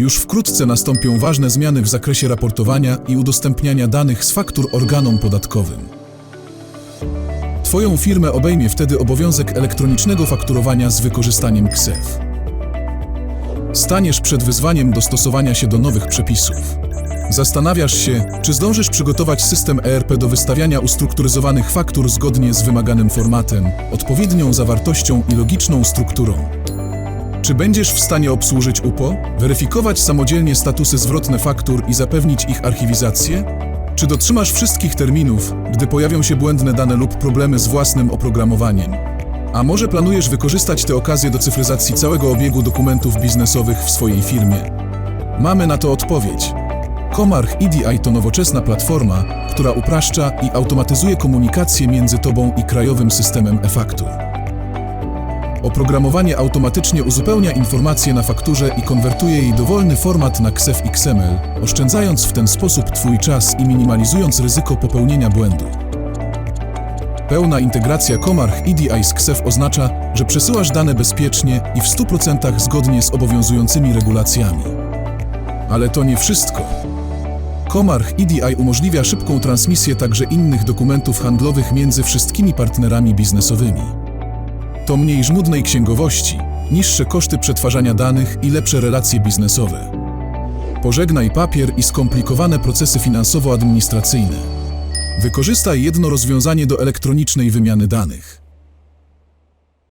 Już wkrótce nastąpią ważne zmiany w zakresie raportowania i udostępniania danych z faktur organom podatkowym. Twoją firmę obejmie wtedy obowiązek elektronicznego fakturowania z wykorzystaniem KSEF. Staniesz przed wyzwaniem dostosowania się do nowych przepisów. Zastanawiasz się, czy zdążysz przygotować system ERP do wystawiania ustrukturyzowanych faktur zgodnie z wymaganym formatem, odpowiednią zawartością i logiczną strukturą. Czy będziesz w stanie obsłużyć UPO, weryfikować samodzielnie statusy zwrotne faktur i zapewnić ich archiwizację? Czy dotrzymasz wszystkich terminów, gdy pojawią się błędne dane lub problemy z własnym oprogramowaniem? A może planujesz wykorzystać tę okazję do cyfryzacji całego obiegu dokumentów biznesowych w swojej firmie? Mamy na to odpowiedź. Komarch EDI to nowoczesna platforma, która upraszcza i automatyzuje komunikację między Tobą i krajowym systemem e-faktur. Oprogramowanie automatycznie uzupełnia informacje na fakturze i konwertuje jej dowolny format na KSEF XML, oszczędzając w ten sposób Twój czas i minimalizując ryzyko popełnienia błędu. Pełna integracja Komarch EDI z KSEF oznacza, że przesyłasz dane bezpiecznie i w 100% zgodnie z obowiązującymi regulacjami. Ale to nie wszystko. Komarch EDI umożliwia szybką transmisję także innych dokumentów handlowych między wszystkimi partnerami biznesowymi. To mniej żmudnej księgowości, niższe koszty przetwarzania danych i lepsze relacje biznesowe. Pożegnaj papier i skomplikowane procesy finansowo-administracyjne. Wykorzystaj jedno rozwiązanie do elektronicznej wymiany danych.